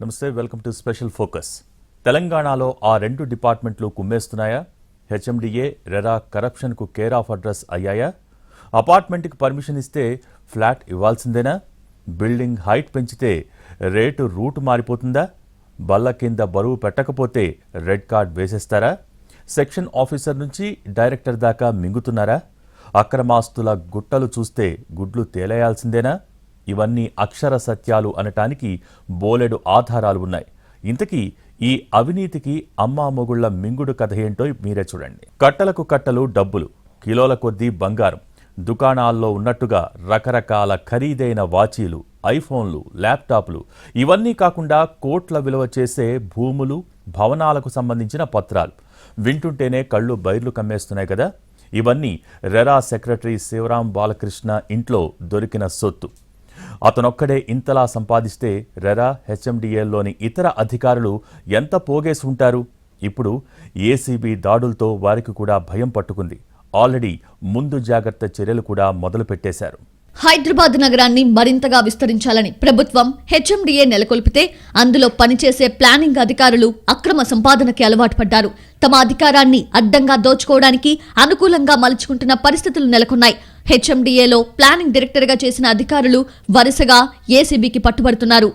నమస్తే welcome to special focus. తెలంగాణలో ఆ రెండు డిపార్ట్మెంట్లు కుమ్మేస్తున్నాయా? హెచ్ఎండిఏ రెరా కరప్షన్కు కేర్ ఆఫ్ అడ్రస్ అయ్యాయా? అపార్ట్మెంట్కి పర్మిషన్ ఇస్తే ఫ్లాట్ ఇవ్వాల్సిందేనా? బిల్డింగ్ హైట్ పెంచితే రేటు రూట్ మారిపోతుందా? బల్ల కింద బరువు పెట్టకపోతే రెడ్ కార్డ్ వేసేస్తారా? సెక్షన్ ఆఫీసర్ నుంచి డైరెక్టర్ దాకా మింగుతున్నారా? అక్రమాస్తుల గుట్టలు చూస్తే గుడ్లు తేలేయాల్సిందేనా? ఇవన్నీ అక్షర సత్యాలు అనటానికి బోలెడు ఆధారాలు ఉన్నాయి. ఇంతకీ ఈ అవినీతికి అమ్మా మొగుళ్ళ మింగుడు కథ ఏంటో మీరే చూడండి. కట్టలకు కట్టలు డబ్బులు కిలోల కొద్దీ బంగారం దుకాణాల్లో ఉన్నట్టుగా రకరకాల ఖరీదైన వాచీలు ఐఫోన్లు ల్యాప్టాప్లు ఇవన్నీ కాకుండా కోట్ల విలువ చేసే భూములు భవనాలకు సంబంధించిన పత్రాలు. వింటుంటేనే కళ్ళు బైర్లు కమ్మేస్తున్నాయి కదా? ఇవన్నీ రెరా సెక్రటరీ శివరాం బాలకృష్ణ ఇంట్లో దొరికిన సొత్తు. అతనొక్కడే ఇంతలా సంపాదిస్తే రెరా హెచ్ఎండిఏల్లోని ఇతర అధికారులు ఎంత పోగేసి ఉంటారు? ఇప్పుడు ఏసీబీ దాడులతో వారికి కూడా భయం పట్టుకుంది. ఆల్రెడీ ముందు జాగ్రత్త చర్యలు కూడా మొదలుపెట్టేశారు. హైదరాబాద్ నగరాన్ని మరింతగా విస్తరించాలని ప్రభుత్వం హెచ్ఎండిఏ నెలకొల్పితే అందులో పనిచేసే ప్లానింగ్ అధికారులు అక్రమ సంపాదనకి అలవాటు పడ్డారు. తమ అధికారాన్ని అడ్డంగా దోచుకోవడానికి అనుకూలంగా మలుచుకుంటున్న పరిస్థితులు నెలకొన్నాయి. హెచ్ఎండిఏలో ప్లానింగ్ డైరెక్టర్గా చేసిన అధికారులు వరుసగా ఏసీబీకి పట్టుబడుతున్నారు.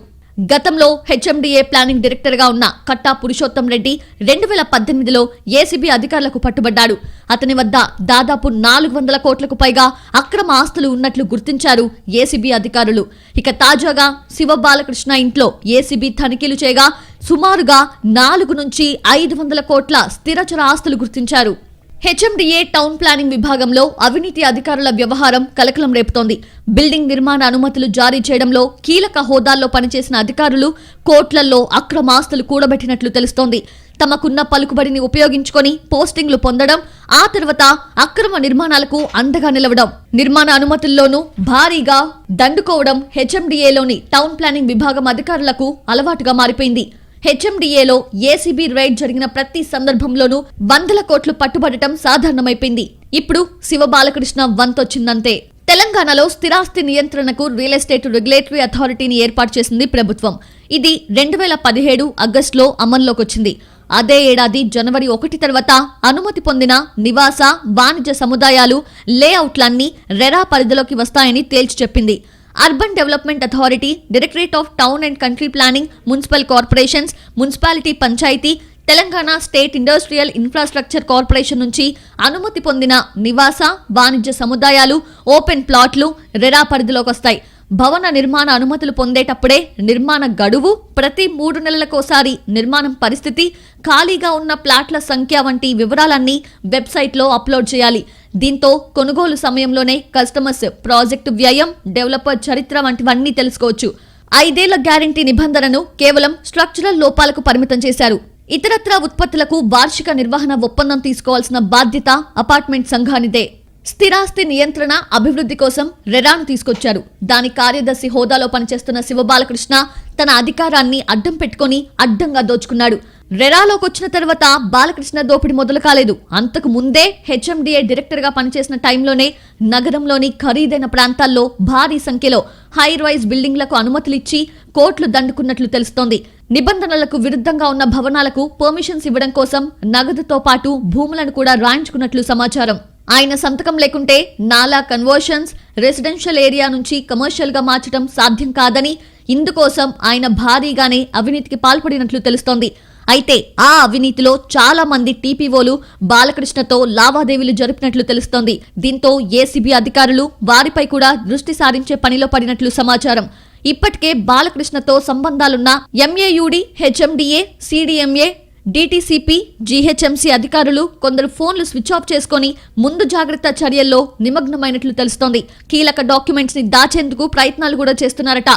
గతంలో హెచ్ఎండిఏ ప్లానింగ్ డైరెక్టర్గా ఉన్న కట్టా పురుషోత్తం రెడ్డి రెండు వేల పద్దెనిమిదిలో ఏసీబీ అధికారులకు పట్టుబడ్డాడు. అతని వద్ద దాదాపు నాలుగు వందల కోట్లకు పైగా అక్రమ ఆస్తులు ఉన్నట్లు గుర్తించారు ఏసీబీ అధికారులు. ఇక తాజాగా శివ బాలకృష్ణ ఇంట్లో ఏసీబీ తనిఖీలు చేయగా సుమారుగా నాలుగు నుంచి ఐదు వందల కోట్ల స్థిరచర ఆస్తులు గుర్తించారు. హెచ్ఎండిఏ టౌన్ ప్లానింగ్ విభాగంలో అవినీతి అధికారుల వ్యవహారం కలకలం రేపుతోంది. బిల్డింగ్ నిర్మాణ అనుమతులు జారీ చేయడంలో కీలక హోదాల్లో పనిచేసిన అధికారులు కోట్లల్లో అక్రమాస్తులు కూడబెట్టినట్లు తెలుస్తోంది. తమకున్న పలుకుబడిని ఉపయోగించుకొని పోస్టింగ్లు పొందడం ఆ తర్వాత అక్రమ నిర్మాణాలకు అండగా నిలవడం. నిర్మాణ అనుమతుల్లోనూ భారీగా దండుకోవడం హెచ్ఎండిఏలోని టౌన్ ప్లానింగ్ విభాగం అధికారులకు అలవాటుగా మారిపోయింది. హెచ్ఎండిఏలో ఏసీబీ రైడ్ జరిగిన ప్రతి సందర్భంలోనూ వందల కోట్లు పట్టుబడటం సాధారణమైపోయింది. ఇప్పుడు శివ బాలకృష్ణ వంతొచ్చిందంతే. తెలంగాణలో స్థిరాస్తి నియంత్రణకు రియల్ ఎస్టేట్ రెగ్యులేటరీ అథారిటీని ఏర్పాటు చేసింది ప్రభుత్వం. ఇది రెండు వేల పదిహేడు ఆగస్టులో అమల్లోకి వచ్చింది అదే ఏడాది జనవరి ఒకటి తర్వాత అనుమతి పొందిన నివాస వాణిజ్య సముదాయాలు లేఅవుట్లన్నీ రెరా పరిధిలోకి వస్తాయని తేల్చి చెప్పింది. Urban development authority directorate of town and country planning municipal corporations municipality panchayat Telangana state industrial infrastructure corporation నుంచి అనుమతి పొందిన నివాస వాణిజ్య సముదాయాలు ఓపెన్ ప్లాట్లు రెరా పరిధిలోకి వస్తాయి. భవన నిర్మాణ అనుమతులు పొందేటప్పుడే నిర్మాణ గడువు ప్రతి మూడు నెలలకోసారి నిర్మాణం పరిస్థితి ఖాళీగా ఉన్న ప్లాట్ల సంఖ్య వంటి వివరాలన్నీ వెబ్సైట్లో అప్లోడ్ చేయాలి. దీంతో కొనుగోలు సమయంలోనే కస్టమర్స్ ప్రాజెక్టు వ్యయం డెవలపర్ చరిత్ర వంటివన్నీ తెలుసుకోవచ్చు. ఐదేళ్ళ గ్యారంటీ నిబంధనను కేవలం స్ట్రక్చరల్ లోపాలకు పరిమితం చేశారు. ఇతరత్ర ఉత్పత్తులకు వార్షిక నిర్వహణ ఒప్పందం తీసుకోవాల్సిన బాధ్యత అపార్ట్మెంట్ సంఘానిదే. స్థిరాస్తి నియంత్రణ అభివృద్ధి కోసం రెరాను తీసుకొచ్చారు. దాని కార్యదర్శి హోదాలో పనిచేస్తున్న శివబాలకృష్ణ తన అధికారాన్ని అడ్డం పెట్టుకొని అడ్డంగా దోచుకున్నాడు. రెరాలోకి వచ్చిన తర్వాత బాలకృష్ణ దోపిడి మొదలు కాలేదు. అంతకు ముందే హెచ్ఎండిఏ డైరెక్టర్గా పనిచేసిన టైంలోనే నగరంలోని ఖరీదైన ప్రాంతాల్లో భారీ సంఖ్యలో హై రైజ్ బిల్డింగ్లకు అనుమతులిచ్చి కోట్లు దండుకున్నట్లు తెలుస్తోంది. నిబంధనలకు విరుద్ధంగా ఉన్న భవనాలకు పర్మిషన్స్ ఇవ్వడం కోసం నగదుతో పాటు భూములను కూడా రాయించుకున్నట్లు సమాచారం. ఆయన సంతకం లేకుంటే నాలా కన్వర్షన్స్ రెసిడెన్షియల్ ఏరియా నుంచి కమర్షియల్గా మార్చడం సాధ్యం కాదని ఇందుకోసం ఆయన భారీగానే అవినీతికి పాల్పడినట్లు తెలుస్తోంది. అయితే ఆ అవినీతిలో చాలా మంది టీపీఓలు బాలకృష్ణతో లావాదేవీలు జరిపినట్లు తెలుస్తోంది. దీంతో ఏసీబీ అధికారులు వారిపై కూడా దృష్టి సారించే పనిలో పడినట్లు సమాచారం. ఇప్పటికే బాలకృష్ణతో సంబంధాలున్న MAUD HMDA CDMA DTCP GHMC అధికారులు కొందరు ఫోన్లు స్విచ్ ఆఫ్ చేసుకుని ముందు జాగ్రత్త చర్యల్లో నిమగ్నమైనట్లు తెలుస్తోంది. కీలక డాక్యుమెంట్స్ని దాచేందుకు ప్రయత్నాలు కూడా చేస్తున్నారట.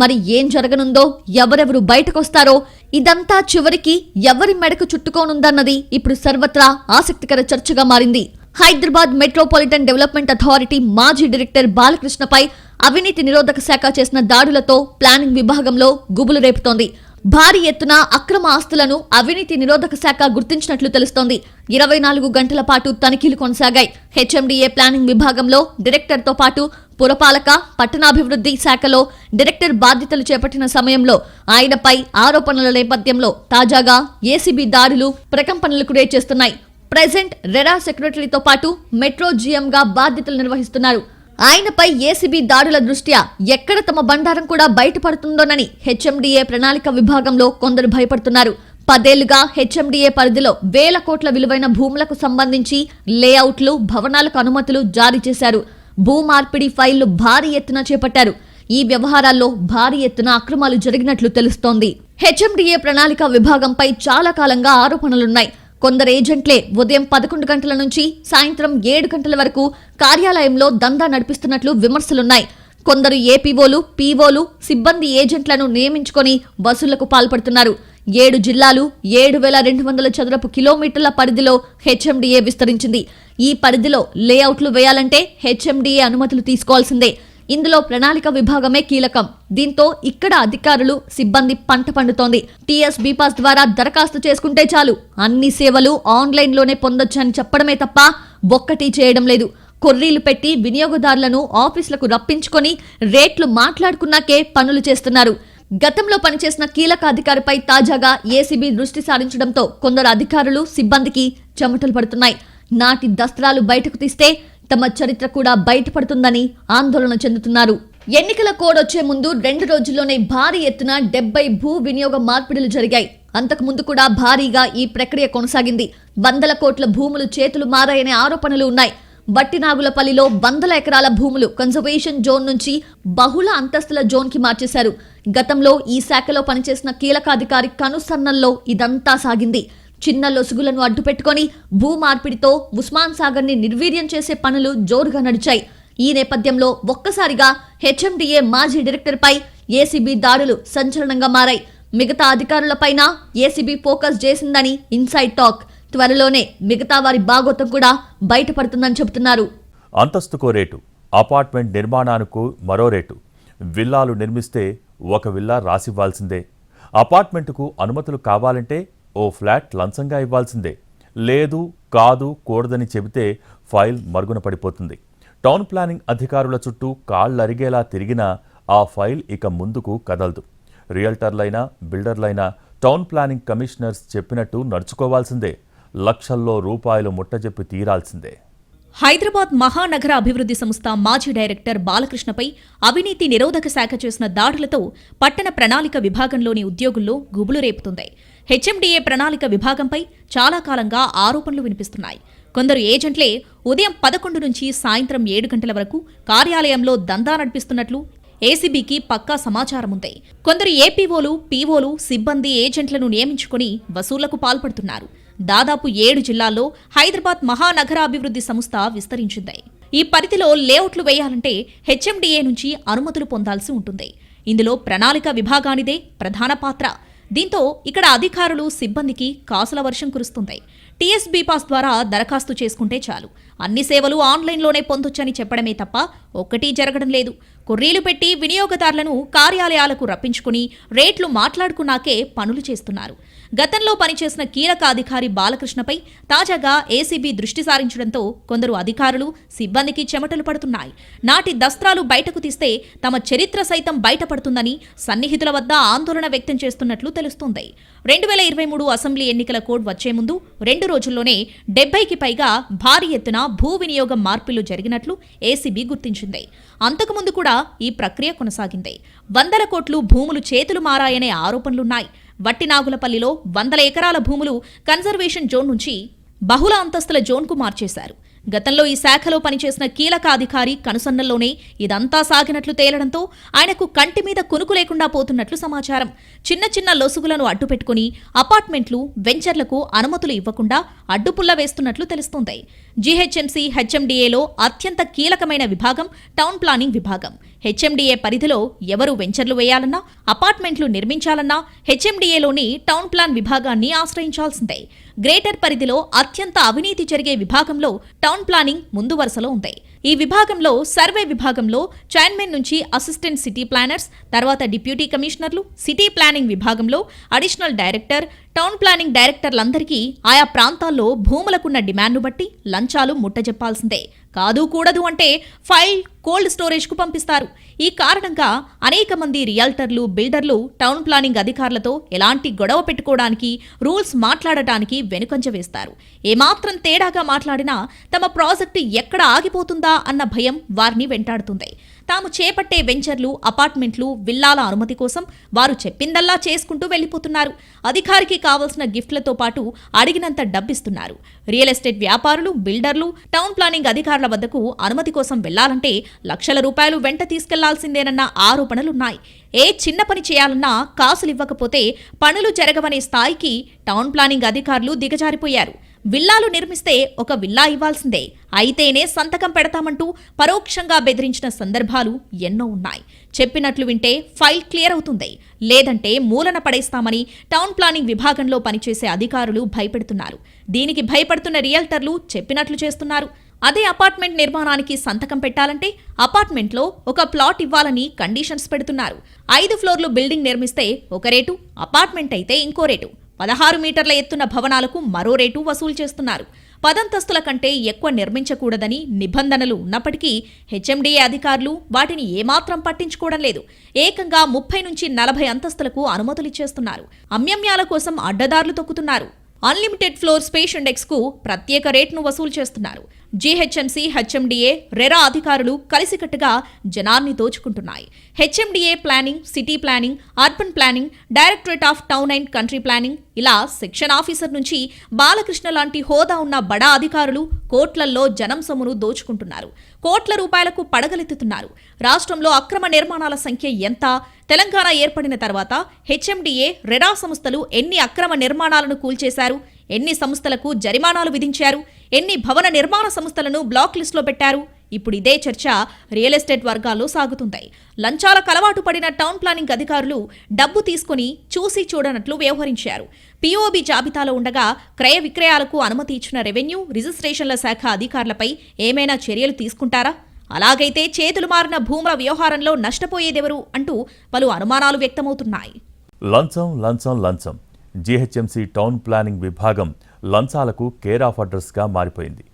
మరి ఏం జరగనుందో ఎవరెవరు బయటకొస్తారో ఇదంతా చివరికి ఎవరి మెడకు చుట్టుకోనుందన్నది ఇప్పుడు సర్వత్రా ఆసక్తికర చర్చగా మారింది. హైదరాబాద్ మెట్రోపాలిటన్ డెవలప్మెంట్ అథారిటీ మాజీ డైరెక్టర్ బాలకృష్ణపై అవినీతి నిరోధక శాఖ చేసిన దాడులతో ప్లానింగ్ విభాగంలో గుబులు రేపుతోంది. భారీ ఎత్తున అక్రమ ఆస్తులను అవినీతి నిరోధక శాఖ గుర్తించినట్లు తెలుస్తోంది. ఇరవై నాలుగు గంటల పాటు తనిఖీలు కొనసాగాయి. హెచ్ఎండిఏ ప్లానింగ్ విభాగంలో డైరెక్టర్తో పాటు పురపాలక పట్టణాభివృద్ధి శాఖలో డైరెక్టర్ బాధ్యతలు చేపట్టిన సమయంలో ఆయనపై ఆరోపణల నేపథ్యంలో తాజాగా ఏసీబీ దాడులు ప్రకంపనలు క్రియేట్ చేస్తున్నాయి. ప్రెసెంట్ రెరా సెక్రటరీతో పాటు మెట్రో జీఎంగా బాధ్యతలు నిర్వహిస్తున్నారు. ఆయనపై ఏసీబీ దాడుల దృష్ట్యా ఎక్కడ తమ బండారం కూడా బయటపడుతుందోనని హెచ్ఎండిఏ ప్రణాళిక విభాగంలో కొందరు భయపడుతున్నారు. పదేళ్ళుగా హెచ్ఎండిఏ పరిధిలో వేల కోట్ల విలువైన భూములకు సంబంధించి లేఅవుట్లు భవనాలకు అనుమతులు జారీ చేశారు. భూ మార్పిడి ఫైళ్ళు భారీ ఎత్తున చేపట్టారు. ఈ వ్యవహారాల్లో భారీ ఎత్తున అక్రమాలు జరిగినట్లు తెలుస్తోంది. హెచ్ఎండిఏ ప్రణాళిక విభాగంపై చాలా కాలంగా ఆరోపణలున్నాయి. కొందరు ఏజెంట్లే ఉదయం పదకొండు గంటల నుంచి సాయంత్రం ఏడు గంటల వరకు కార్యాలయంలో దందా నడిపిస్తున్నట్లు విమర్శలున్నాయి. కొందరు ఏపీఓలు పీఓలు సిబ్బంది ఏజెంట్లను నియమించుకొని వసూళ్ళకు పాల్పడుతున్నారు. ఏడు జిల్లాలు ఏడు వేల రెండు వందల చదరపు కిలోమీటర్ల పరిధిలో హెచ్ఎండిఏ విస్తరించింది. ఈ పరిధిలో లేఅవుట్లు వేయాలంటే హెచ్ఎండిఏ అనుమతులు తీసుకోవాల్సిందే. ఇందులో ప్రణాళిక విభాగమే కీలకం. దీంతో ఇక్కడ అధికారులు సిబ్బంది పంట పండుతోంది. టీఎస్ బీపాస్ ద్వారా దరఖాస్తు చేసుకుంటే చాలు. అన్ని సేవలు ఆన్లైన్లోనే పొందొచ్చని చెప్పడమే తప్ప ఒక్కటి చేయడం లేదు. కొర్రీలు పెట్టి వినియోగదారులను ఆఫీసులకు రప్పించుకొని రేట్లు మాట్లాడుకున్నాకే పనులు చేస్తున్నారు. గతంలో పనిచేసిన కీలక అధికారిపై తాజాగా ఏసీబీ దృష్టి సారించడంతో కొందరు అధికారులు సిబ్బందికి చెమటలు పడుతున్నాయి. నాటి దస్త్రాలు బయటకు తీస్తే తమ చరిత్ర కూడా బయటపడుతుందని ఆందోళన చెందుతున్నారు. ఎన్నికల కోడ్ వచ్చే ముందు రెండు రోజుల్లోనే భారీ ఎత్తున డెబ్బై భూ వినియోగ మార్పిడులు జరిగాయి. అంతకు ముందు కూడా భారీగా ఈ ప్రక్రియ కొనసాగింది. వందల కోట్ల భూములు చేతులు మారాయనే ఆరోపణలు ఉన్నాయి. బట్టినాగులపల్లిలో వందల ఎకరాల భూములు కన్జర్వేషన్ జోన్ నుంచి బహుళ అంతస్తుల జోన్కి మార్చేశారు. గతంలో ఈ శాఖలో పనిచేసిన కీలకాధికారి కనుసన్నల్లో ఇదంతా సాగింది. చిన్న లొసుగులను అడ్డుపెట్టుకొని భూ మార్పిడితో ఉస్మాన్ సాగర్ని నిర్వీర్యం చేసే పనులు జోరుగా నడిచాయి. ఈ నేపథ్యంలో ఒక్కసారిగా హెచ్ఎండిఏ మాజీ డైరెక్టర్పై ఏసీబీ దాడులు సంచలనంగా మారాయి. మిగతా అధికారులపైన ఏసీబీ ఫోకస్ చేసిందని ఇన్సైడ్ టాక్. త్వరలోనే మిగతా వారి బాగోతం కూడా బయటపడుతుందని చెబుతున్నారు. అంతస్తుకో రేటు అపార్ట్మెంట్ నిర్మాణానికి మరో రేటు. విల్లాలు నిర్మిస్తే ఒక విల్లా రాసివ్వాల్సిందే. అపార్ట్మెంటుకు అనుమతులు కావాలంటే ఓ ఫ్లాట్ లంచంగా ఇవ్వాల్సిందే. లేదు కాదు కూడదని చెబితే ఫైల్ మరుగున పడిపోతుంది. టౌన్ ప్లానింగ్ అధికారుల చుట్టూ కాళ్ళరిగేలా తిరిగినా ఆ ఫైల్ ఇక ముందుకు కదలదు. రియల్టర్లైనా బిల్డర్లైనా టౌన్ ప్లానింగ్ కమిషనర్స్ చెప్పినట్టు నడుచుకోవాల్సిందే. లక్షల్లో రూపాయలు ముట్టజెప్పి తీరాల్సిందే. హైదరాబాద్ మహానగర అభివృద్ధి సంస్థ మాజీ డైరెక్టర్ బాలకృష్ణపై అవినీతి నిరోధక శాఖ చేసిన దాడులతో పట్టణ ప్రణాళిక విభాగంలోని ఉద్యోగుల్లో గుబులు రేపుతుంది. హెచ్ఎండిఏ ప్రణాళిక విభాగంపై చాలా కాలంగా ఆరోపణలు వినిపిస్తున్నాయి. కొందరు ఏజెంట్లే ఉదయం పదకొండు నుంచి సాయంత్రం ఏడు గంటల వరకు కార్యాలయంలో దందా నడిపిస్తున్నట్లు ఏసీబీకి పక్కా సమాచారం ఉంది. కొందరు ఏపీఓలు పీఓలు సిబ్బంది ఏజెంట్లను నియమించుకుని వసూళ్ళకు పాల్పడుతున్నారు. దాదాపు ఏడు జిల్లాల్లో హైదరాబాద్ మహానగరాభివృద్ధి సంస్థ విస్తరించింది. ఈ పరిధిలో లేఅవుట్లు వేయాలంటే హెచ్ఎండిఏ నుంచి అనుమతులు పొందాల్సి ఉంటుంది. ఇందులో ప్రణాళిక విభాగానిదే ప్రధాన పాత్ర. దీంతో ఇక్కడ అధికారులు సిబ్బందికి కాసుల వర్షం కురుస్తుంది టీఎస్బీ పాస్ ద్వారా దరఖాస్తు చేసుకుంటే చాలు. అన్ని సేవలు ఆన్లైన్లోనే పొందొచ్చని చెప్పడమే తప్ప ఒక్కటీ జరగడం లేదు. కుర్రీలు పెట్టి వినియోగదారులను కార్యాలయాలకు రప్పించుకుని రేట్లు మాట్లాడుకున్నాకే పనులు చేస్తున్నారు. గతంలో పనిచేసిన కీలక అధికారి బాలకృష్ణపై తాజాగా ఏసీబీ దృష్టి సారించడంతో కొందరు అధికారులు సిబ్బందికి చెమటలు పడుతున్నాయి. నాటి దస్త్రాలు బయటకు తీస్తే తమ చరిత్ర సైతం బయటపడుతుందని సన్నిహితుల వద్ద ఆందోళన వ్యక్తం చేస్తున్నట్లు తెలుస్తోంది. రెండు వేల ఇరవై మూడు అసెంబ్లీ ఎన్నికల కోడ్ వచ్చే ముందు రెండు రోజుల్లోనే డెబ్బైకి పైగా భారీ ఎత్తున భూ వినియోగం మార్పులు జరిగినట్లు ఏసీబీ గుర్తించింది. అంతకుముందు కూడా ఈ ప్రక్రియ కొనసాగింది. వందల కోట్లు భూములు చేతులు మారాయనే ఆరోపణలున్నాయి. వట్టినాగులపల్లిలో వందల ఎకరాల భూములు కన్జర్వేషన్ జోన్ నుంచి బహుళ అంతస్తుల జోన్కు మార్చేశారు. గతంలో ఈ శాఖలో పనిచేసిన కీలక అధికారి కనుసన్నల్లోనే ఇదంతా సాగినట్లు తేలడంతో ఆయనకు కంటి మీద కునుకు లేకుండా పోతున్నట్లు సమాచారం. చిన్న చిన్న లొసుగులను అడ్డుపెట్టుకుని అపార్ట్మెంట్లు వెంచర్లకు అనుమతులు ఇవ్వకుండా అడ్డుపుల్ల వేస్తున్నట్లు తెలుస్తోంది. జీహెచ్ఎంసీ హెచ్ఎండిఏలో అత్యంత కీలకమైన విభాగం టౌన్ ప్లానింగ్ విభాగం. హెచ్ఎండిఏ పరిధిలో ఎవరు వెంచర్లు వేయాలన్నా అపార్ట్మెంట్లు నిర్మించాలన్నా హెచ్ఎండిఏలోని టౌన్ ప్లాన్ విభాగాన్ని ఆశ్రయించాల్సిందే. గ్రేటర్ పరిధిలో అత్యంత అవినీతి జరిగే విభాగంలో టౌన్ ప్లానింగ్ ముందు వరుసలో ఉంది. ఈ విభాగంలో సర్వే విభాగంలో చైర్మన్ నుంచి అసిస్టెంట్ సిటీ ప్లానర్స్ తర్వాత డిప్యూటీ కమిషనర్లు సిటీ ప్లానింగ్ విభాగంలో అడిషనల్ డైరెక్టర్ టౌన్ ప్లానింగ్ డైరెక్టర్లందరికీ ఆయా ప్రాంతాల్లో భూములకున్న డిమాండ్ను బట్టి లంచాలు ముట్టజెప్పాల్సిందే. కాదు కూడదు అంటే ఫైల్ కోల్డ్ స్టోరేజ్కు పంపిస్తారు. ఈ కారణంగా అనేక మంది రియల్టర్లు బిల్డర్లు టౌన్ ప్లానింగ్ అధికారులతో ఎలాంటి గొడవ పెట్టుకోవడానికి రూల్స్ మాట్లాడటానికి వెనుకంజ వేస్తారు. ఏమాత్రం తేడాగా మాట్లాడినా తమ ప్రాజెక్టు ఎక్కడ ఆగిపోతుందా అన్న భయం వారిని వెంటాడుతుంది. తాము చేపట్టే వెంచర్లు అపార్ట్మెంట్లు విల్లాల అనుమతి కోసం వారు చెప్పిందల్లా చేసుకుంటూ వెళ్ళిపోతున్నారు. అధికారికి కావలసిన గిఫ్ట్లతో పాటు అడిగినంత డబ్బిస్తున్నారు. రియల్ ఎస్టేట్ వ్యాపారులు బిల్డర్లు టౌన్ ప్లానింగ్ అధికారుల వద్దకు అనుమతి కోసం వెళ్ళాలంటే లక్షల రూపాయలు వెంట తీసుకెళ్ళాల్సిందేనన్న ఆరోపణలున్నాయి. ఏ చిన్న పని చేయాలన్నా కాసులివ్వకపోతే పనులు జరగవనే స్థాయికి టౌన్ ప్లానింగ్ అధికారులు దిగజారిపోయారు. విల్లాలు నిర్మిస్తే ఒక విల్లా ఇవ్వాల్సిందే. అయితేనే సంతకం పెడతామంటూ పరోక్షంగా బెదిరించిన సందర్భాలు ఎన్నో ఉన్నాయి. చెప్పినట్లు వింటే ఫైల్ క్లియర్ అవుతుంది. లేదంటే మూలన పడేస్తామని టౌన్ ప్లానింగ్ విభాగంలో పనిచేసే అధికారులు భయపెడుతున్నారు. దీనికి భయపడుతున్న రియల్టర్లు చెప్పినట్లు చేస్తున్నారు. అదే అపార్ట్మెంట్ నిర్మాణానికి సంతకం పెట్టాలంటే అపార్ట్మెంట్లో ఒక ప్లాట్ ఇవ్వాలని కండిషన్స్ పెడుతున్నారు. ఐదు ఫ్లోర్లు బిల్డింగ్ నిర్మిస్తే ఒక రేటు అపార్ట్మెంట్ అయితే ఇంకో రేటు. పదహారు మీటర్ల ఎత్తున భవనాలకు మరో రేటు వసూలు చేస్తున్నారు. పదంతస్తుల కంటే ఎక్కువ నిర్మించకూడదని నిబంధనలు ఉన్నప్పటికీ హెచ్ఎండిఏ అధికారులు వాటిని ఏమాత్రం పట్టించుకోవడం లేదు. ఏకంగా ముప్పై నుంచి నలభై అంతస్తులకు అనుమతులిచ్చేస్తున్నారు అమ్యమ్యాల కోసం అడ్డదారులు తొక్కుతున్నారు. అన్లిమిటెడ్ ఫ్లోర్ స్పేస్ ఇండెక్స్కు ప్రత్యేక రేట్ను వసూలు చేస్తున్నారు. జీహెచ్ఎంసీ హెచ్ఎండిఏ రెరా అధికారులు కలిసికట్టుగా జనాన్ని దోచుకుంటున్నాయి. HMDA planning city planning urban planning directorate of town and country planning ఇలా సెక్షన్ ఆఫీసర్ నుంచి బాలకృష్ణ లాంటి హోదా ఉన్న బడా అధికారులు కోట్లల్లో జనం సొమ్మును దోచుకుంటున్నారు. కోట్ల రూపాయలకు పడగలెత్తుతున్నారు. రాష్ట్రంలో అక్రమ నిర్మాణాల సంఖ్య ఎంత? తెలంగాణ ఏర్పడిన తర్వాత హెచ్ఎండిఏ రెరా సంస్థలు ఎన్ని అక్రమ నిర్మాణాలను కూల్చేశారు? ఎన్ని సంస్థలకు జరిమానాలు విధించారు? ఎన్ని భవన నిర్మాణ సంస్థలను బ్లాక్ లిస్టులో పెట్టారు? ఇప్పుడు ఇదే చర్చ రియల్ ఎస్టేట్ వర్గాల్లో సాగుతుంది. లంచాలకు అలవాటు పడిన టౌన్ ప్లానింగ్ అధికారులు డబ్బు తీసుకుని చూసి చూడనట్లు వ్యవహరించారు. పీఓబీ జాబితాలో ఉండగా క్రయ విక్రయాలకు అనుమతి ఇచ్చిన రెవెన్యూ రిజిస్ట్రేషన్ల శాఖ అధికారులపై ఏమైనా చర్యలు తీసుకుంటారా? అలాగైతే చేతులు మారిన భూముల వ్యవహారంలో నష్టపోయేదెవరు అంటూ పలు అనుమానాలు వ్యక్తమవుతున్నాయి. లంచం లంచం లంచం. జీహెచ్ఎంసీ టౌన్ ప్లానింగ్ విభాగం లంచాలకు కేర్ ఆఫ్ అడ్రస్గా మారిపోయింది.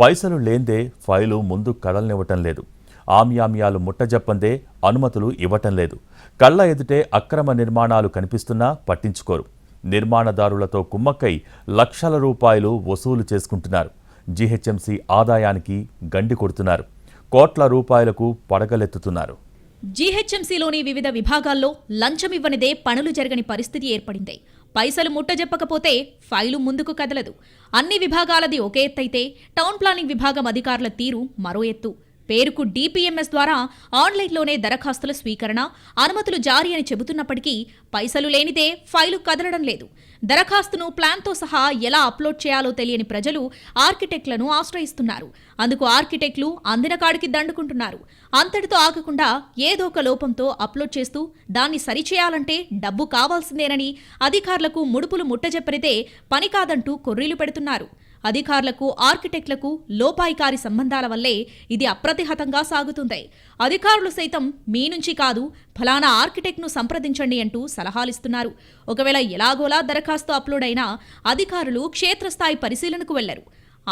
పైసలు లేందే ఫైలు ముందు కదలనివ్వటం లేదు. ఆమ్యామ్యాలు ముట్టజెప్పందే అనుమతులు ఇవ్వటం లేదు. కళ్ళ ఎదుటే అక్రమ నిర్మాణాలు కనిపిస్తున్నా పట్టించుకోరు. నిర్మాణదారులతో కుమ్మక్కై లక్షల రూపాయలు వసూలు చేసుకుంటున్నారు. జీహెచ్ఎంసీ ఆదాయానికి గండి కొడుతున్నారు. కోట్ల రూపాయలకు పడగలెత్తుతున్నారు. జీహెచ్ఎంసీలోని వివిధ విభాగాల్లో లంచం ఇవ్వనిదే పనులు జరగని పరిస్థితి ఏర్పడింది. పైసలు ముట్టజెప్పకపోతే ఫైలు ముందుకు కదలదు. అన్ని విభాగాలది ఒకే ఎత్తైతే టౌన్ ప్లానింగ్ విభాగం అధికారుల తీరు మరో ఎత్తు. పేరుకు డిపిఎంఎస్ ద్వారా ఆన్లైన్లోనే దరఖాస్తుల స్వీకరణ అనుమతులు జారీ అని చెబుతున్నప్పటికీ పైసలు లేనిదే ఫైలు కదలడం లేదు. దరఖాస్తును ప్లాన్తో సహా ఎలా అప్లోడ్ చేయాలో తెలియని ప్రజలు ఆర్కిటెక్ట్లను ఆశ్రయిస్తున్నారు. అందుకు ఆర్కిటెక్ట్లు అందిన కాడికి దండుకుంటున్నారు. అంతటితో ఆగకుండా ఏదో ఒక లోపంతో అప్లోడ్ చేస్తూ దాన్ని సరిచేయాలంటే డబ్బు కావాల్సిందేనని అధికారులకు ముడుపులు ముట్టజెప్పరితే పని కాదంటూ కొర్రీలు పెడుతున్నారు. అధికారులకు ఆర్కిటెక్ట్లకు లోపాయికారి సంబంధాల వల్లే ఇది అప్రతిహతంగా సాగుతుంది. అధికారులు సైతం మీ నుంచి కాదు ఫలానా ఆర్కిటెక్ట్ను సంప్రదించండి అంటూ సలహాలిస్తున్నారు. ఒకవేళ ఎలాగోలా దరఖాస్తు అప్లోడ్ అయినా అధికారులు క్షేత్రస్థాయి పరిశీలనకు వెళ్ళరు.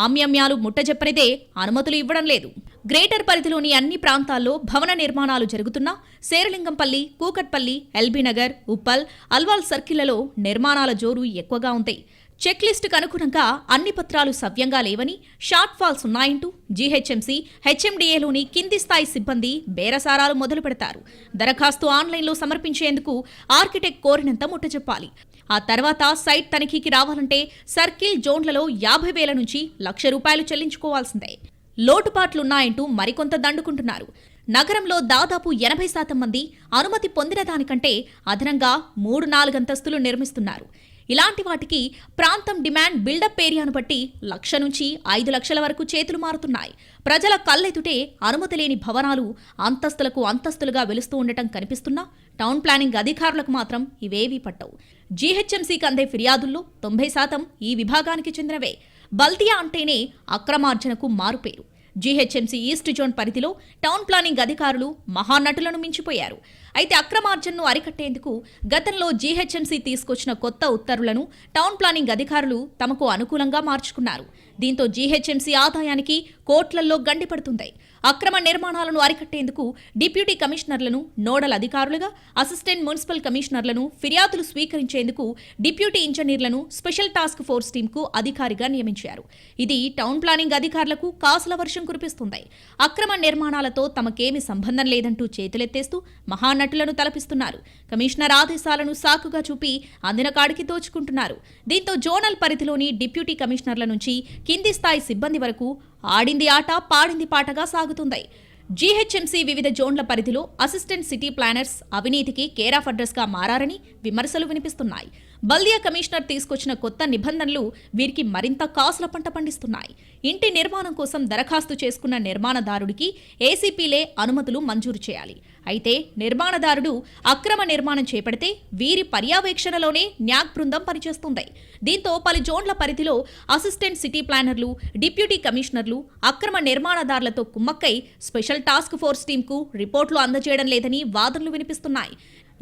ఆమ్యమ్యాలు ముట్టజెప్పనిదే అనుమతులు ఇవ్వడం లేదు. గ్రేటర్ పరిధిలోని అన్ని ప్రాంతాల్లో భవన నిర్మాణాలు జరుగుతున్నా శేరలింగంపల్లి కూకట్పల్లి ఎల్బీనగర్ ఉప్పల్ అల్వాల్ సర్కిళ్ళలో నిర్మాణాల జోరు ఎక్కువగా ఉంది. చెక్ లిస్టుకు అనుగుణంగా అన్ని పత్రాలు సవ్యంగా లేవని షార్ట్ ఫాల్స్ ఉన్నాయంటూ జీహెచ్ఎంసీ హెచ్ఎండిఏలోని కింది స్థాయి సిబ్బంది బేరసారాలు మొదలు పెడతారు దరఖాస్తు ఆన్లైన్లో సమర్పించేందుకు ఆర్కిటెక్ట్ కోరినంత ముట్టచెప్పాలి ఆ తర్వాత సైట్ తనిఖీకి రావాలంటే సర్కిల్ జోన్లలో యాభై వేల నుంచి లక్ష రూపాయలు చెల్లించుకోవాల్సిందే. లోటుపాట్లున్నాయంటూ మరికొంత దండుకుంటున్నారు. నగరంలో దాదాపు ఎనభై శాతం మంది అనుమతి పొందిన దానికంటే అదనంగా మూడు నాలుగంతస్తులు నిర్మిస్తున్నారు. ఇలాంటి వాటికి ప్రాంతం డిమాండ్ బిల్డప్ ఏరియాను బట్టి లక్ష నుంచి ఐదు లక్షల వరకు చేతులు మారుతున్నాయి. ప్రజల కళ్ళెదుటే అనుమతి లేని భవనాలు అంతస్తులకు అంతస్తులుగా వెలుస్తూ ఉండటం కనిపిస్తున్నా టౌన్ ప్లానింగ్ అధికారులకు మాత్రం ఇవేవీ పట్టవు. జీహెచ్ఎంసీకి అందే ఫిర్యాదుల్లో తొంభై శాతం ఈ విభాగానికి చెందినవే. బల్దియా అంటేనే అక్రమార్జనకు మారుపేరు. జీహెచ్ఎంసీ ఈస్ట్ జోన్ పరిధిలో టౌన్ ప్లానింగ్ అధికారులు మహానటులను మించిపోయారు. అయితే అక్రమార్జనను అరికట్టేందుకు గతంలో జీహెచ్ఎంసీ తీసుకొచ్చిన కొత్త ఉత్తర్వులను టౌన్ ప్లానింగ్ అధికారులు తమకు అనుకూలంగా మార్చుకున్నారు. దీంతో జీహెచ్ఎంసీ ఆదాయానికి కోట్లల్లో గండిపడుతుంది. అక్రమ నిర్మాణాలను అరికట్టేందుకు డిప్యూటీ కమిషనర్లను నోడల్ అధికారులుగా అసిస్టెంట్ మున్సిపల్ కమిషనర్లను ఫిర్యాదులు స్వీకరించేందుకు డిప్యూటీ ఇంజనీర్లను స్పెషల్ టాస్క్ ఫోర్స్ టీంకు అధికారిగా నియమించారు. ఇది టౌన్ ప్లానింగ్ అధికారులకు కాసుల వర్షం కురిపిస్తుంది. అక్రమ నిర్మాణాలతో తమకేమి సంబంధం లేదంటూ చేతులెత్తేస్తూ మహానటులను తలపిస్తున్నారు. కమిషనర్ ఆదేశాలను సాకుగా చూపి అందిన కాడికి దోచుకుంటున్నారు. దీంతో జోనల్ పరిధిలోని డిప్యూటీ కమిషనర్ల నుంచి కింది స్థాయి సిబ్బంది వరకు ఆడింది ఆట పాడింది పాటగా సాగుతుంది. జీహెచ్ఎంసీ వివిధ జోన్ల పరిధిలో అసిస్టెంట్ సిటీ ప్లానర్స్ అవినీతికి కేర్ ఆఫ్ అడ్రస్గా మారారని విమర్శలు వినిపిస్తున్నాయి. బల్దియా కమిషనర్ తీసుకొచ్చిన కొత్త నిబంధనలు వీరికి మరింత కాసుల పంట పండిస్తున్నాయి. ఇంటి నిర్మాణం కోసం దరఖాస్తు చేసుకున్న నిర్మాణదారుడికి ఏసీపీలే అనుమతులు మంజూరు చేయాలి. అయితే నిర్మాణదారుడు అక్రమ నిర్మాణం చేపడితే వీరి పర్యవేక్షణలోనే న్యాక్ బృందం పనిచేస్తుంది. దీంతో పలు జోన్ల పరిధిలో అసిస్టెంట్ సిటీ ప్లానర్లు డిప్యూటీ కమిషనర్లు అక్రమ నిర్మాణదారులతో కుమ్మక్కై స్పెషల్ టాస్క్ ఫోర్స్ టీంకు రిపోర్టులు అందజేయడం లేదని వాదనలు వినిపిస్తున్నాయి.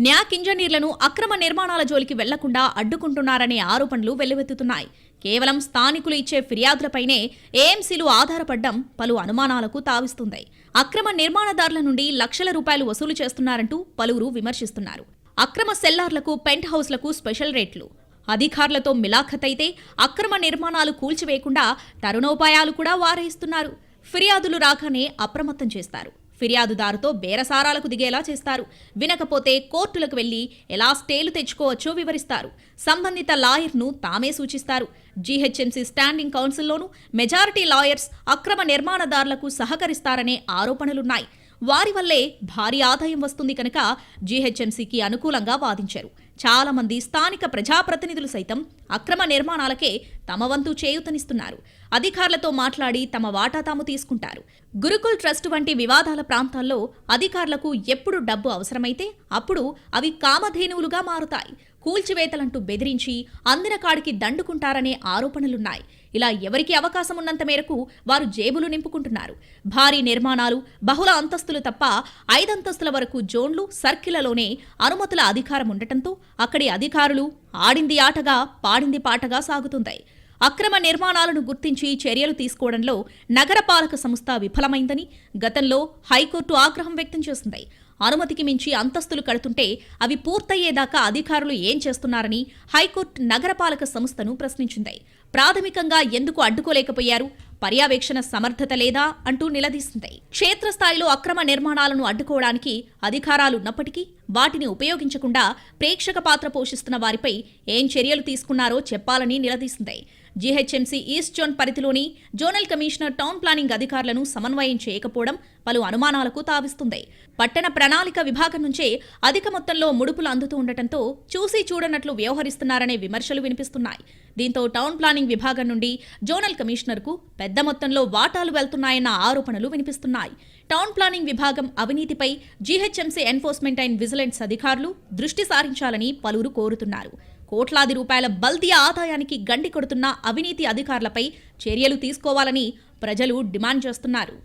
న్యాక్ ఇంజనీర్లను అక్రమ నిర్మాణాల జోలికి వెళ్ళకుండా అడ్డుకుంటున్నారనే ఆరోపణలు వెల్లువెత్తుతున్నాయి. కేవలం స్థానికులు ఇచ్చే ఫిర్యాదులపైనే ఏఎంసీలు ఆధారపడ్డం పలు అనుమానాలకు తావిస్తుంది. అక్రమ నిర్మాణదారుల నుండి లక్షల రూపాయలు వసూలు చేస్తున్నారంటూ పలువురు విమర్శిస్తున్నారు. అక్రమ సెల్లార్లకు పెంట్ హౌస్లకు స్పెషల్ రేట్లు. అధికారులతో మిలాఖతైతే అక్రమ నిర్మాణాలు కూల్చివేయకుండా తరుణోపాయాలు కూడా వారేస్తున్నారు ఫిర్యాదులు రాగానే అప్రమత్తం చేస్తారు. ఫిర్యాదుదారుతో బేరసారాలకు దిగేలా చేస్తారు. వినకపోతే కోర్టులకు వెళ్ళి ఎలా స్టేలు తెచ్చుకోవచ్చో వివరిస్తారు. సంబంధిత లాయర్ను తామే సూచిస్తారు. జీహెచ్ఎంసీ స్టాండింగ్ కౌన్సిల్లోనూ మెజారిటీ లాయర్స్ అక్రమ నిర్మాణదారులకు సహకరిస్తారనే ఆరోపణలున్నాయి. వారి వల్లే భారీ ఆదాయం వస్తుంది కనుక జీహెచ్ఎంసీకి అనుకూలంగా వాదించారు. చాలామంది స్థానిక ప్రజాప్రతినిధులు సైతం అక్రమ నిర్మాణాలకే తమ వంతు చేయూతనిస్తున్నారు. అధికారులతో మాట్లాడి తమ వాటా తాము తీసుకుంటారు. గురుకుల్ ట్రస్ట్ వంటి వివాదాల ప్రాంతాల్లో అధికారులకు ఎప్పుడు డబ్బు అవసరమైతే అప్పుడు అవి కామధేనువులుగా మారుతాయి. కూల్చివేతలంటూ బెదిరించి అందిన కాడికి దండుకుంటారనే ఆరోపణలున్నాయి. ఇలా ఎవరికి అవకాశం ఉన్నంత మేరకు వారు జేబులు నింపుకుంటున్నారు. భారీ నిర్మాణాలు బహుళ అంతస్తులు తప్ప ఐదంతస్తుల వరకు జోన్లు సర్కిళ్ళలోనే అనుమతుల అధికారం ఉండటంతో అక్కడి అధికారులు ఆడింది ఆటగా పాడింది పాటగా సాగుతుంటాయి. అక్రమ నిర్మాణాలను గుర్తించి చర్యలు తీసుకోవడంలో నగరపాలక సంస్థ విఫలమైందని గతంలో హైకోర్టు ఆగ్రహం వ్యక్తం చేసింది. అనుమతికి మించి అంతస్తులు కడుతుంటే అవి పూర్తయ్యేదాకా అధికారులు ఏం చేస్తున్నారని హైకోర్టు నగరపాలక సంస్థను ప్రశ్నించింది. ప్రాథమికంగా ఎందుకు అడ్డుకోలేకపోయారు? పర్యవేక్షణ సమర్థత లేదా? అంటూ నిలదీసింది. క్షేత్రస్థాయిలో అక్రమ నిర్మాణాలను అడ్డుకోవడానికి అధికారాలున్నప్పటికీ వాటిని ఉపయోగించకుండా ప్రేక్షక పాత్ర పోషిస్తున్న వారిపై ఏం చర్యలు తీసుకున్నారో చెప్పాలని నిలదీసింది. జీహెచ్ఎంసీ ఈస్ట్ జోన్ పరిధిలోని జోనల్ కమిషనర్ టౌన్ ప్లానింగ్ అధికారులను సమన్వయం చేయకపోవడం పలు అనుమానాలకు తావిస్తుంది. పట్టణ ప్రణాళిక విభాగం నుంచే అధిక మొత్తంలో ముడుపులు అందుతూ ఉండటంతో చూసి చూడనట్లు వ్యవహరిస్తున్నారనే విమర్శలు వినిపిస్తున్నాయి. దీంతో టౌన్ ప్లానింగ్ విభాగం నుండి జోనల్ కమిషనర్కు పెద్ద మొత్తంలో వాటాలు వెళ్తున్నాయన్న ఆరోపణలు వినిపిస్తున్నాయి. టౌన్ ప్లానింగ్ విభాగం అవినీతిపై జీహెచ్ఎంసీ ఎన్ఫోర్స్మెంట్ అండ్ విజిలెన్స్ అధికారులు దృష్టి సారించాలని పలువురు కోరుతున్నారు. కోట్లాది రూపాయల బల్తీ ఆదాయానికి గండి కొడుతున్న అవినీతి అధికారులపై చర్యలు తీసుకోవాలని ప్రజలు డిమాండ్ చేస్తున్నారు.